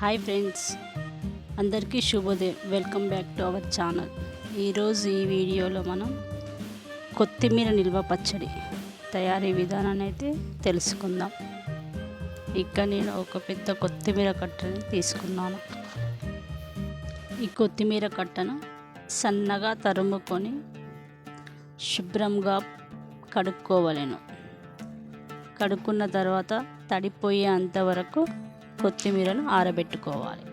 Hi friends అందరికీ శుభోదయం. Welcome back to our channel ఈరోజు ఈ వీడియోలో మనం కొత్తిమీర నిల్వ పచ్చడి తయారీ విధానాన్ని అయితే తెలుసుకుందాం. ఇక్కడ నేను ఒక పెద్ద కొత్తిమీర కట్టని తీసుకున్నాను. ఈ కొత్తిమీర కట్టను సన్నగా తరుముకొని శుభ్రంగా కడుక్కోవలేను. కడుక్కున్న తర్వాత తడిపోయే అంతవరకు కొత్తిమీరను ఆరబెట్టుకోవాలి.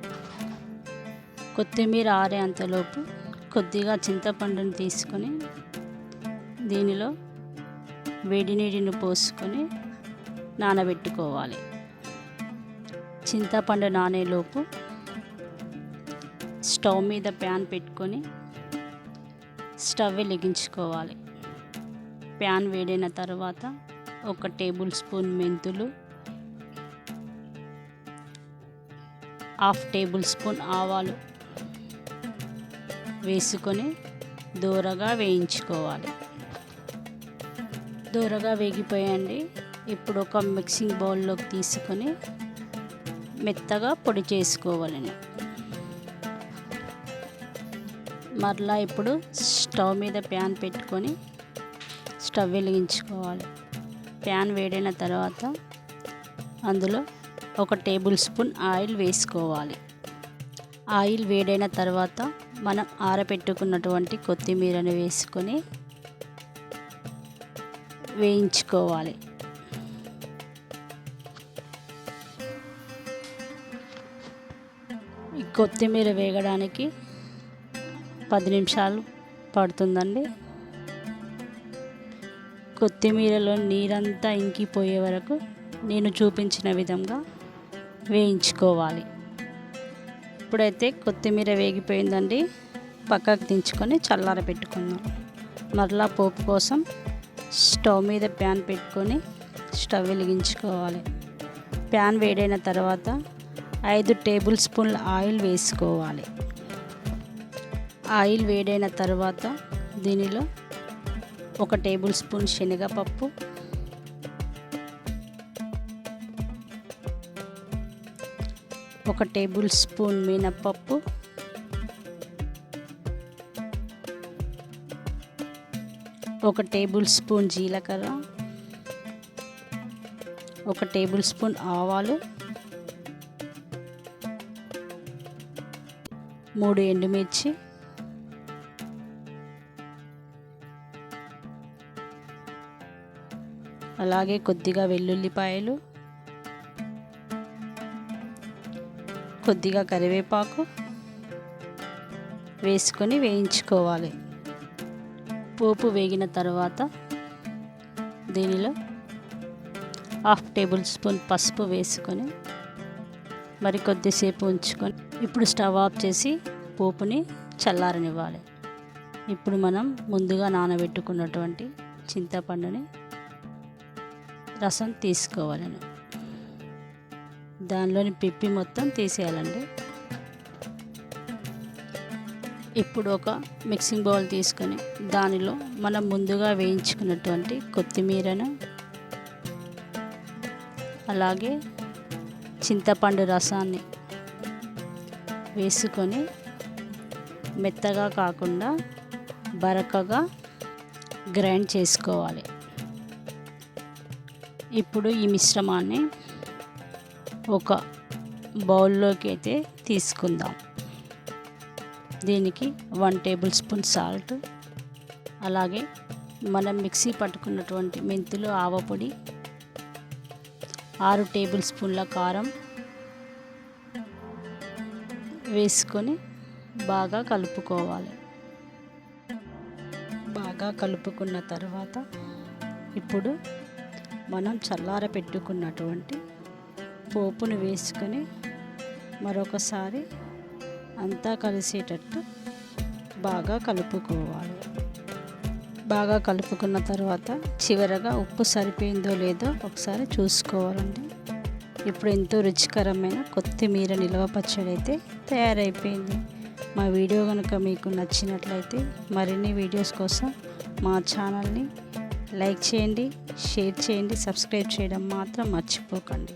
కొత్తిమీర ఆరేంతలోపు కొద్దిగా చింతపండును తీసుకొని దీనిలో వేడి నీటిని పోసుకొని నానబెట్టుకోవాలి. చింతపండు నానేలోపు స్టవ్ మీద ప్యాన్ పెట్టుకొని స్టవ్ వెలిగించుకోవాలి. ప్యాన్ వేడైన తర్వాత ఒక టేబుల్ స్పూన్ మెంతులు హాఫ్ టేబుల్ స్పూన్ ఆవాలు వేసుకొని దూరగా వేయించుకోవాలి. దూరగా వేగిపోయండి. ఇప్పుడు ఒక మిక్సింగ్ బౌల్లోకి తీసుకొని మెత్తగా పొడి చేసుకోవాలని. మరలా ఇప్పుడు స్టవ్ మీద ప్యాన్ పెట్టుకొని స్టవ్ వెలిగించుకోవాలి. ప్యాన్ వేడైన తర్వాత అందులో ఒక టేబుల్ స్పూన్ ఆయిల్ వేసుకోవాలి. ఆయిల్ వేడైన తర్వాత మనం ఆరబెట్టుకున్నటువంటి కొత్తిమీరని వేసుకొని వేయించుకోవాలి. ఈ కొత్తిమీర వేగడానికి పది నిమిషాలు పడుతుందండి. కొత్తిమీరలో నీరంతా ఇంకిపోయే వరకు నేను చూపించిన విధంగా వేయించుకోవాలి. ఇప్పుడైతే కొత్తిమీర వేగిపోయిందండి. పక్కకు దించుకొని చల్లార పెట్టుకుందాం. మరలా పోపు కోసం స్టవ్ మీద ప్యాన్ పెట్టుకొని స్టవ్ వెలిగించుకోవాలి. ప్యాన్ వేడైన తర్వాత ఐదు టేబుల్ స్పూన్ల ఆయిల్ వేసుకోవాలి. ఆయిల్ వేడైన తర్వాత దీనిలో ఒక టేబుల్ స్పూన్ శనగపప్పు ఒక టేబుల్ స్పూన్ మినప్పప్పు ఒక టేబుల్ స్పూన్ జీలకర్ర. ఒక టేబుల్ స్పూన్ ఆవాలు. మూడు ఎండుమిర్చి. అలాగే కొద్దిగా వెల్లుల్లిపాయలు. కొద్దిగా కరివేపాకు వేసుకొని వేయించుకోవాలి. పోపు వేగిన తర్వాత దీనిలో హాఫ్ టేబుల్ స్పూన్ పసుపు వేసుకొని మరి కొద్దిసేపు ఉంచుకొని ఇప్పుడు స్టవ్ ఆఫ్ చేసి పోపుని చల్లారనివ్వాలి. ఇప్పుడు మనం ముందుగా నానబెట్టుకున్నటువంటి చింతపండుని రసం తీసుకోవాలను దానిలోని పిప్పి మొత్తం తీసేయాలండి. ఇప్పుడు ఒక మిక్సింగ్ బౌల్ తీసుకొని దానిలో మనం ముందుగా వేయించుకున్నటువంటి కొత్తిమీరను అలాగే చింతపండు రసాన్ని వేసుకొని మెత్తగా కాకుండా బరకగా గ్రైండ్ చేసుకోవాలి. ఇప్పుడు ఈ మిశ్రమాన్ని ఒక బౌల్లోకి అయితే తీసుకుందాం. దీనికి వన్ టేబుల్ స్పూన్ సాల్ట్ అలాగే మనం మిక్సీ పట్టుకున్నటువంటి మెంతులు ఆవపొడి ఆరు టేబుల్ స్పూన్ల కారం వేసుకొని బాగా కలుపుకోవాలి. బాగా కలుపుకున్న తర్వాత ఇప్పుడు మనం చల్లార పెట్టుకున్నటువంటి పోపును వేసుకొని మరొకసారి అంతా కలిసేటట్టు బాగా కలుపుకోవాలి. బాగా కలుపుకున్న తర్వాత చివరగా ఉప్పు సరిపోయిందో లేదో ఒకసారి చూసుకోవాలండి. ఇప్పుడు ఎంతో రుచికరమైన కొత్తిమీర నిల్వ పచ్చడి అయితే తయారైపోయింది. మా వీడియో కనుక మీకు నచ్చినట్లయితే మరిన్ని వీడియోస్ కోసం మా ఛానల్ని లైక్ చేయండి షేర్ చేయండి సబ్స్క్రైబ్ చేయడం మాత్రం మర్చిపోకండి.